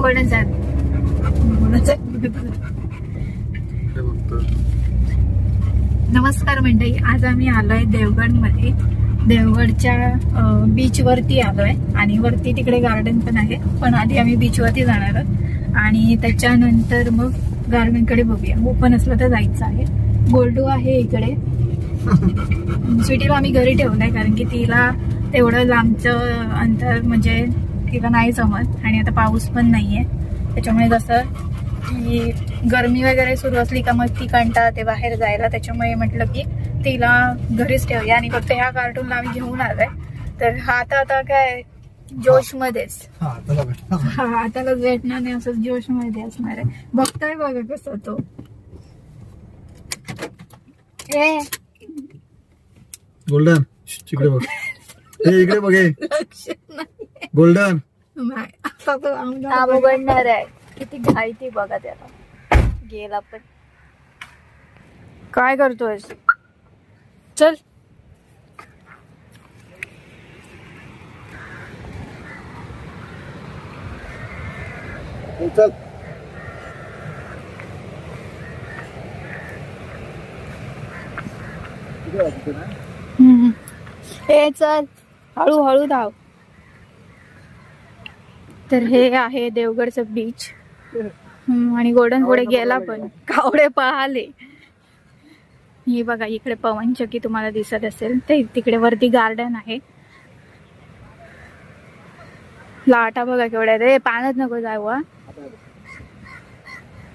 Golden साहेब हे बघतो. नमस्कार मंडळी आज आम्ही आलोय देवगडमध्ये देवगडच्या बीच वरती आलोय. आणि वरती तिकडे गार्डन पण आहे. पण आधी आम्ही बीच वरती जाणार आहोत. आणि त्याच्यानंतर मग गार्डनकडे बघूया. ओपन असलं तर जायचं आहे. गोल्डू आहे इकडे. स्वीटीला आम्ही घरी ठेवलंय कारण की तिला तेवढं लांबचं अंतर म्हणजे तिला नाही जमत. आणि आता पाऊस पण नाहीये. त्याच्यामुळे कसं की गरमी वगैरे सुरू असली का मग ती कंटाळते बाहेर जायला. त्याच्यामुळे म्हटलं की तिला घरीच ठेवूया आणि फक्त ह्या कार्टूनला आम्ही घेऊन आलोय. तर हा आता आता काय जोश मध्येच हा चला भेट हा आता भेटणार नाही असं जोशमध्ये असणार आहे. बघताय बघा कसं तो. ए. गोल्डन इकडे बघ. हे इकडे बघ लक्ष नाही. गोल्डन. नाही आता तो आमदार उघडणार आहे. किती घाई ती बघा त्याला. गेला पण. काय करतोय चल. चल. हम्म. ए चल. हळू हळू धाव. तर हे आहे देवगडचं बीच हम्म, आणि गोल्डन पुढे गेला पण. कावडे पाहाले हे बघा इकडे पवनचक्की तुम्हाला दिसत असेल. ते तिकडे वरती गार्डन आहे. लाटा बघा केवढ्या रे पाण्यात नको जाऊ हा.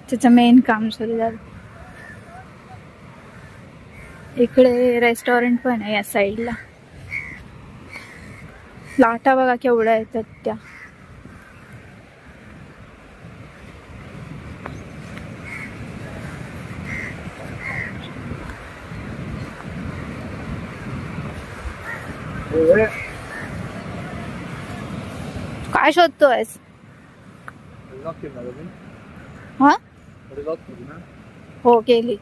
त्याचं मेन काम सुरू झालं. इकडे रेस्टॉरंट पण आहे या साईडला लाटा बघा केवढ्या येतात त्या. काय शोधतोय हा? हो केली.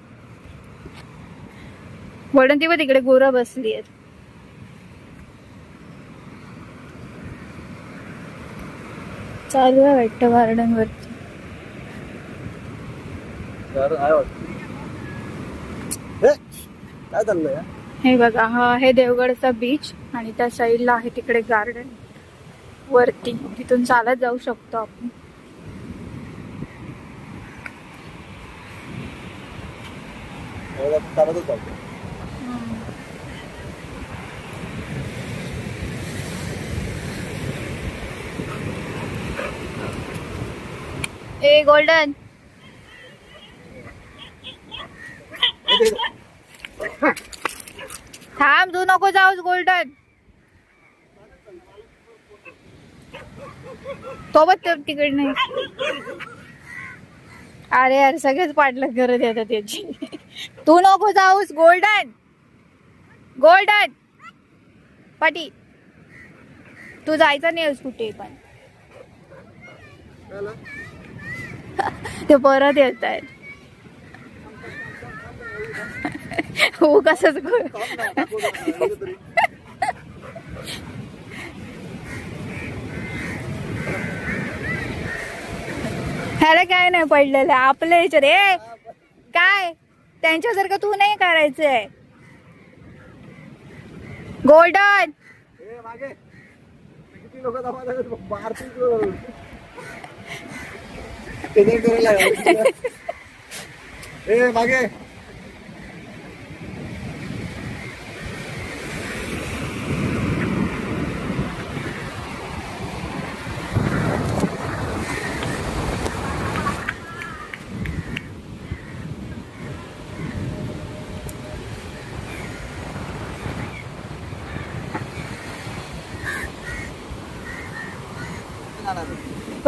गोल्डन ती पण तिकडे गोरं बसली आहेत चालू आहे वाटतं गार्डन वरती काय चाललंय? हे बघा हा आहे देवगडचा बीच आणि त्या साईडला आहे तिकडे गार्डन वरती तिथून चालत जाऊ शकतो आपण. ए गोल्डन! थांब तू नको जाऊस गोल्डन. तो बघ तर तिकडे नाही. अरे यार सगळेच पाठलाग करत येतात त्याची. तू नको जाऊस गोल्डन. गोल्डन. पाटी. तू जायचं नाही कुठे पण. ते परत येत आहेत हो कसच ह्याला काय नाही पडलेलं आपलं ह्याच्यात ए काय? त्यांच्यासारखं तू नाही करायचंय. गोल्डन! मागे.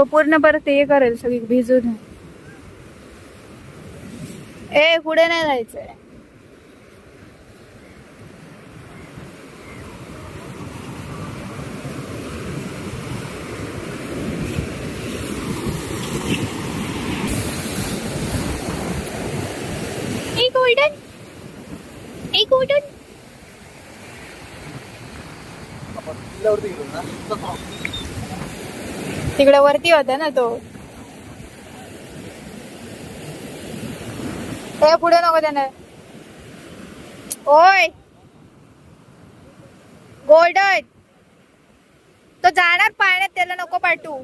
तो पूर्ण परत हे करेल सगळी भिजून. ए पुढे नाही जायचंय. एक उलटन एक तिकडे वरती होता ना तो. ए पुढे नको त्यानं ओय. गोल्डन. तो जाणार पाण्यात त्याला नको पाठवू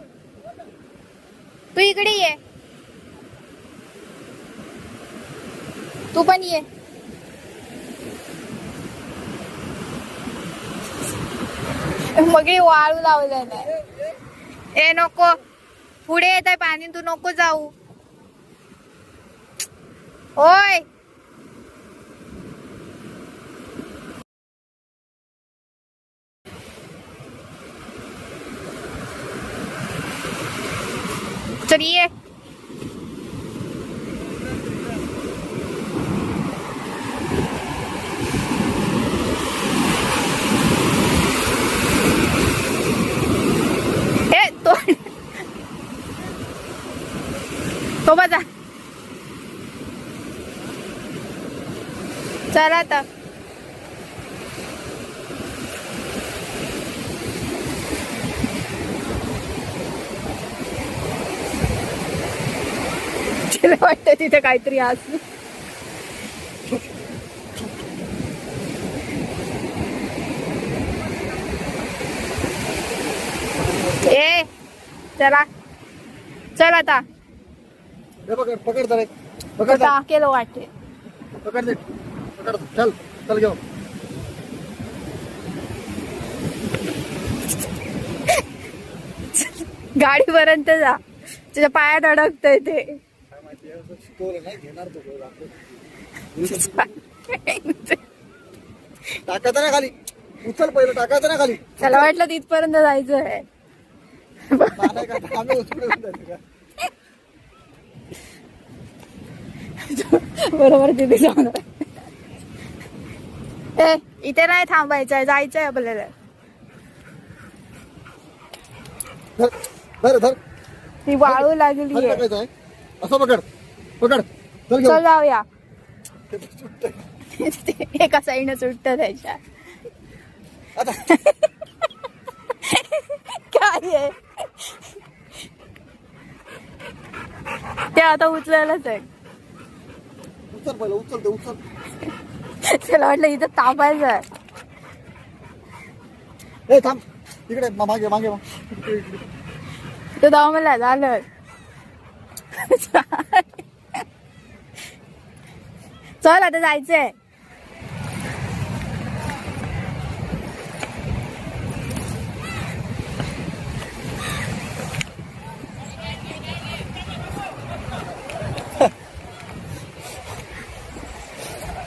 तू इकडे ये. तू पण ये. मग वाळू लावलं नाही ए नको. पुढे येत आहे पाणी तू नको जाऊ. ओय. चलिए ये ए तो तो बजा चला आता. तिला वाटतं तिथे काहीतरी असं ए चला. चल आता. पकड पकड. टाकेल वाटते पकड दे पकड चल चल घेऊ गाडीपर्यंत जा. तुझ्या पायात अडकतंय ते. टाकायचं ना खाली. उचल पहिलं टाकायचं ना खाली. त्याला वाटलं तिथपर्यंत जायचं आहे नाही का आम्ही उचलून जायचं का? बरोबर तिथे जाऊन. ए इथे नाही थांबायचंय जायचंय आपल्याला. धर धर धर. ती वाळू लागली असं पकड पकड. चल जाऊया एका साईडनं सुटत त्याच्या. आता. काय आहे? ते आता उचलायलाच आहे. उचल पहिलं उचल ते उचल. त्याला वाटलं इथं थांबायचं आहे. ए थांब. इकडे मागे मागे. तो दमला झालं. चल आता जायचंय.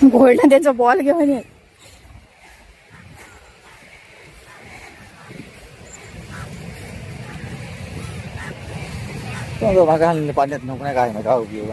गोल्डन त्याचा बॉल घेऊन ये. तो पाण्यात नको नाही काय नाही काय उपयोग